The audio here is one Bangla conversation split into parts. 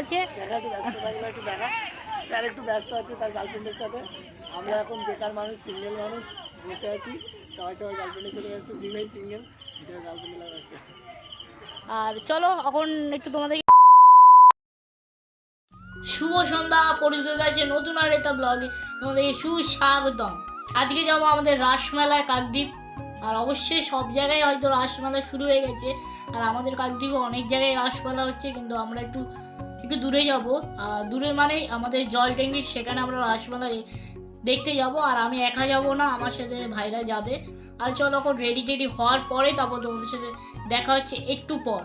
আছে। স্যার একটু ব্যস্ত আছে তার গার্লফ্রেন্ডের সাথে। আমরা এখন বেকার মানুষ সিঙ্গেল মানুষ বসে আছি। সবাই সবাই গার্লফ্রেন্ডের সাথে ব্যস্ত দুই ভাই সিঙ্গেল গার্লফ্রেন্ডের ব্যস্ত। আর চলো এখন একটু তোমাদের শুভ সন্ধ্যা পরিচিত আছে নতুন আর একটা ব্লগে তোমাদের সুস্বাগতম। আজকে যাব আমাদের রাসমেলায় কাকদ্বীপ। আর অবশ্যই সব জায়গায় হয়তো রাসমেলা শুরু হয়ে গেছে। আর আমাদের কাকদ্বীপে অনেক জায়গায় রাসমেলা হচ্ছে কিন্তু আমরা একটু একটু দূরে যাব। দূরে মানে আমাদের জল ট্যাঙ্কির সেখানে আমরা রাসমেলা দেখতে যাব। আর আমি একা যাব না, আমার সাথে ভাইরা যাবে। আর চলো এখন রেডি টেডি হওয়ার পরে তারপর তোমাদের সাথে দেখা হচ্ছে একটু পর।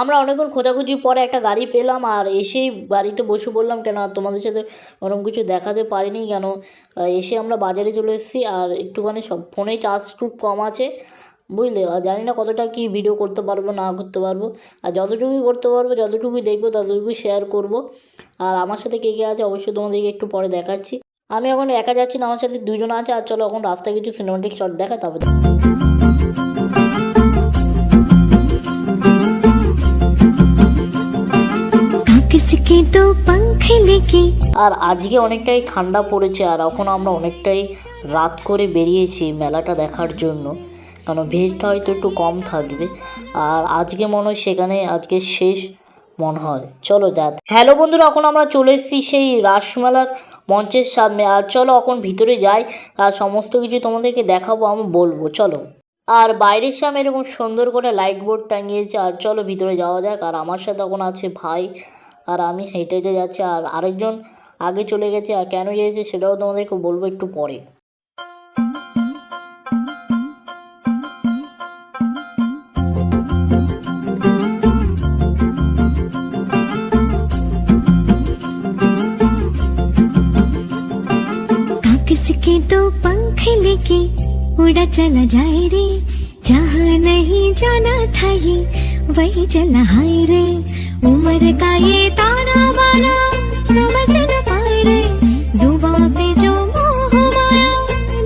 আমরা অনেকক্ষণ খোঁজাখুঁজির পরে একটা গাড়ি পেলাম, আর এসেই বাড়িতে বসে পড়লাম কেন আর তোমাদের সাথে ওরকম কিছু দেখাতে পারিনি কেন? এসে আমরা বাজারে চলে এসেছি, আর একটুখানি সব ফোনে চার্জ খুব কম আছে। বুঝলে? আর জানি না কতটা কি ভিডিও করতে পারব না করতে পারব। আর যতটুকুই করতে পারব যতটুকুই দেখব ততটুকুই শেয়ার করব। আর আমার সাথে কে কে আছে অবশ্যই তোমাদেরকে একটু পরে দেখাচ্ছি। আমি এখন একা যাচ্ছি না আমার সাথে দুজন আছে। আর চলো এখন রাস্তায় কিছু সিনেমাটিক শট দেখা। তবে আর আজকে অনেকটাই ঠান্ডা পড়েছে আর এখন আমরা অনেকটাই রাত করে বেরিয়েছি মেলাটা দেখার জন্য। কারণ ভিড়টা হয়তো একটু কম থাকবে। আর আজকে মনে হয় সেখানে আজকে শেষ মনে হয়। চলো যা হ্যালো বন্ধুরা, এখন আমরা চলে এসেছি সেই রাসমেলার মঞ্চের সামনে। আর চলো এখন ভিতরে যাই। আর সমস্ত কিছু তোমাদেরকে দেখাবো, আমি বলব। চলো। আর বাইরের সামনে এরকম সুন্দর করে লাইট বোর্ড টাঙিয়েছে। আর চলো ভিতরে যাওয়া যাক। আর আমার সাথে এখন আছে ভাই। আর আমি হেঁটে হেঁটে যাচ্ছি। আর আরেকজন আগে চলে গেছে। আর কেন গিয়েছে সেটাও তোমাদেরকে বলব একটু পরে। किसके दो पंख लेके उड़ा चला जाए रे जहाँ नहीं जाना था ये वही चला हाय रे उम्र का ये ताना बाना समझ न पाए रे जुबा पे जो मोह माया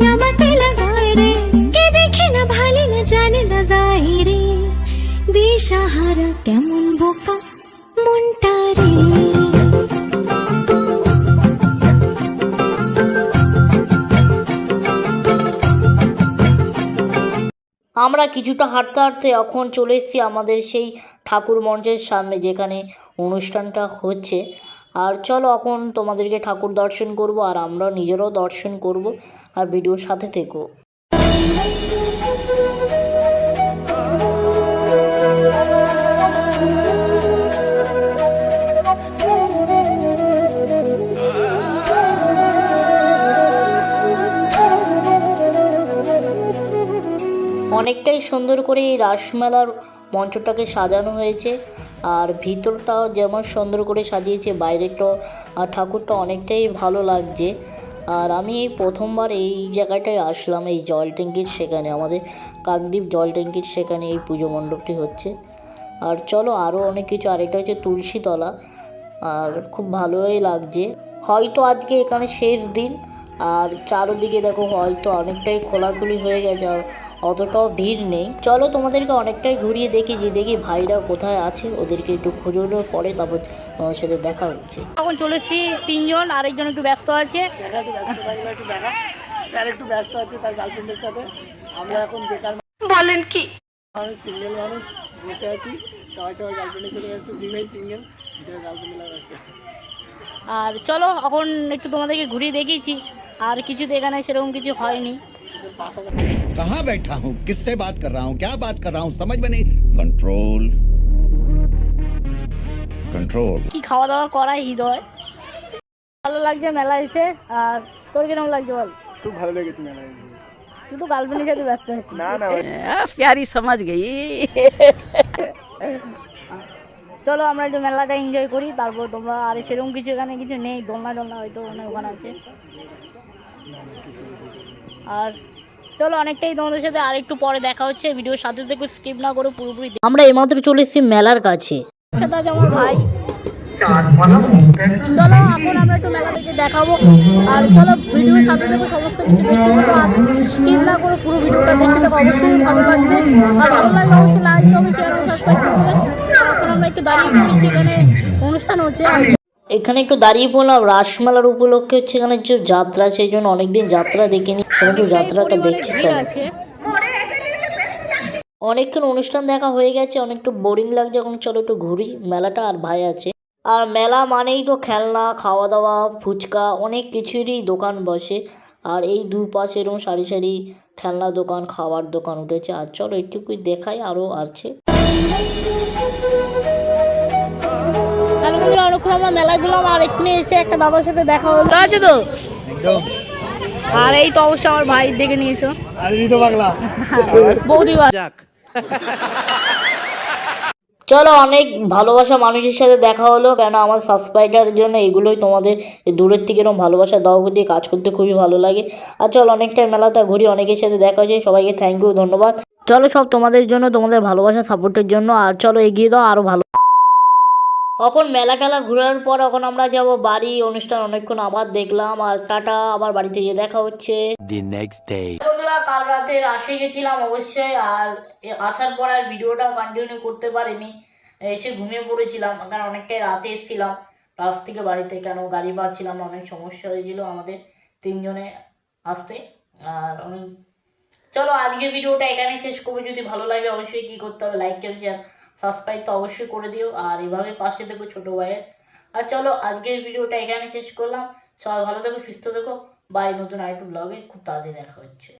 नमक लगाए रे के देखे न भाले न जाने लगाए रे দিশাহারা কেমন বোকা আমরা কিছুটা হাঁটতে হাঁটতে এখন চলে এসেছি আমাদের সেই ঠাকুর মঞ্চের সামনে যেখানে অনুষ্ঠানটা হচ্ছে। আর চলো এখন তোমাদেরকে ঠাকুর দর্শন করব আর আমরা নিজেরাও দর্শন করব। আর ভিডিওর সাথে থেকো। অনেকটাই সুন্দর করে এই রাসমেলার মঞ্চটাকে সাজানো হয়েছে। আর ভিতরটাও যেমন সুন্দর করে সাজিয়েছে বাইরেটাও আর ঠাকুরটা অনেকটাই ভালো লাগছে। আর আমি এই প্রথমবার এই জায়গাটায় আসলাম, এই জল ট্যাঙ্কির সেখানে, আমাদের কাকদ্বীপ জল ট্যাঙ্কির সেখানে এই পুজো মণ্ডপটি হচ্ছে। আর চলো আরও অনেক কিছু আরেকটা হচ্ছে তুলসীতলা। আর খুব ভালোই লাগছে। হয়তো আজকে এখানে শেষ দিন, আর চারোদিকে দেখো, হয়তো অনেকটাই খোলাখুলি হয়ে গেছে। আর অতটাও ভিড় নেই। চলো তোমাদেরকে অনেকটাই ঘুরিয়ে দেখি যে দেখি ভাইরা কোথায় আছে। ওদেরকে একটু খোঁজানোর পরে তারপর তোমার সাথে দেখা হচ্ছে। এখন চলে এসেছি তিনজন আরেকজন একটু ব্যস্ত আছে। স্যার একটু ব্যস্ত আছে তার গার্লফ্রেন্ডের সাথে। আমরা এখন বেকার বলেন কি? মানুষ সিঙ্গেল মানুষ বসে আছি। সবাই সবাই গার্লফ্রেন্ডের সাথে ব্যস্ত দুই সিঙ্গেল গার্লফ্রেন্ডের ব্যস্ত। আর চলো এখন একটু তোমাদেরকে ঘুরিয়ে দেখিয়েছি। আর কিছু তো এখানে সেরকম কিছু হয়নি। कहाँ बैठा हूँ किससे बात कर रहा हूँ क्या बात कर रहा हूँ समझ में नहीं कंट्रोल कंट्रोल কি খাওয়া দাওয়া করায় হৃদয় ভালো লাগছে মেলা এসে আর তোর কিরকম লাগছে বল খুব ভালো লেগেছে মেলায় তুই তো গার্লফ্রেন্ডের সাথে ব্যস্ত আছিস না না प्यारी समझ गई চলো আমরা একটু মেলাটা এনজয় করি তারপর তোমরা আর সেরকম কিছু এখানে কিছু নেই দোলনা টোলনা হয়তো অনেক ওখানে আছে আর চলো অনেকটাই তোমাদের সাথে আর একটু পরে দেখা হচ্ছে। ভিডিওর সাথে থেকে স্কিপ না করে পুরোপুরি আমরা এইমাত্র চলে এসেছি মেলার কাছে। সাথে আমার ভাই। চলো, এখন আমরা একটু মেলা থেকে দেখাবো। আর চলো, ভিডিওর সাথে থেকে সমস্ত কিছু দেখতে পাবো স্কিপ না করে পুরো ভিডিওটা দেখতে থাকো। অবশ্যই ভালো লাগবে। আর ভালো লাগলে অবশ্যই লাইক কমেন্ট শেয়ার সাবস্ক্রাইব করে দেবে আর এখন আমরা একটু দাঁড়িয়ে পড়েছি। এখানে অনুষ্ঠান হচ্ছে। এখানে একটু দাঁড়িয়ে পড়লাম। রাসমেলার উপলক্ষে হচ্ছে এখানে যে যাত্রা সেই জন্য অনেকদিন যাত্রা দেখিনি। সেখানে একটু যাত্রাটা দেখতে ভিড় চাই আছে। অনেকক্ষণ অনুষ্ঠান দেখা হয়ে গেছে অনেকটা বোরিং লাগছে। এখন চলো একটু ঘুরি মেলাটা আর ভাই আছে। আর মেলা মানেই তো খেলনা খাওয়া দাওয়া ফুচকা অনেক কিছুরই দোকান বসে। আর এই দুপাশে এরকম সারি সারি খেলনা দোকান খাওয়ার দোকান উঠেছে। আর চলো একটুকুই দেখাই আরও আছে। আমরা মেলায় গেলাম আর এখানে এসে একটা দাদার সাথে দেখা হলো। আছে তো? আর এই তো অবশ্যই আমার ভাই দেখে নিয়েছো। আর ঋতু বাংলা বৌদি চলো অনেক ভালোবাসা মানুষের সাথে দেখা হলো কেন আমার সাবস্ক্রাইবারের জন্য এগুলোই তোমাদের দূরের থেকে এরকম ভালোবাসা দাও দিয়ে কাজ করতে খুবই ভালো লাগে। আর চলো অনেকটাই মেলাতে ঘুরি অনেকের সাথে দেখা হয়েছে সবাইকে থ্যাংক ইউ ধন্যবাদ। চলো সব তোমাদের জন্য তোমাদের ভালোবাসা সাপোর্টের জন্য আর চলো এগিয়ে দাও আরও ভালো এখন মেলা টেলা ঘোরার পর এখন আমরা যাব বাড়ি অনুষ্ঠান অনেকক্ষণ আবার দেখলাম আর টাটা আবার বাড়িতে গিয়ে দেখা হচ্ছে। The next day. বন্ধুরা কাল রাতে আসে গেছিলাম অবশ্যই আর আসার পর আর ভিডিওটাও কন্টিনিউ করতে পারিনি। এসে ঘুমিয়ে পড়েছিলাম কারণ অনেকটাই রাতে এসেছিলাম। রাত থেকে বাড়িতে কেন গাড়ি পাচ্ছিলাম অনেক সমস্যা হয়েছিল আমাদের তিনজনে আসতে। আর আমি চলো আজকে ভিডিওটা এখানে শেষ করব। যদি ভালো লাগে অবশ্যই কী করতে হবে লাইক শেয়ার সাবস্ক্রাইব তো অবশ্যই করে দিও, আর এভাবে পাশে দেখো ছোটো ভাইয়ের। আর চলো, আজকের ভিডিওটা এখানে শেষ করলাম। সবাই ভালো থেকো, সুস্থ থেকো। বাই নতুন আরেকটু ব্লগে খুব তাড়াতাড়ি দেখা হচ্ছে।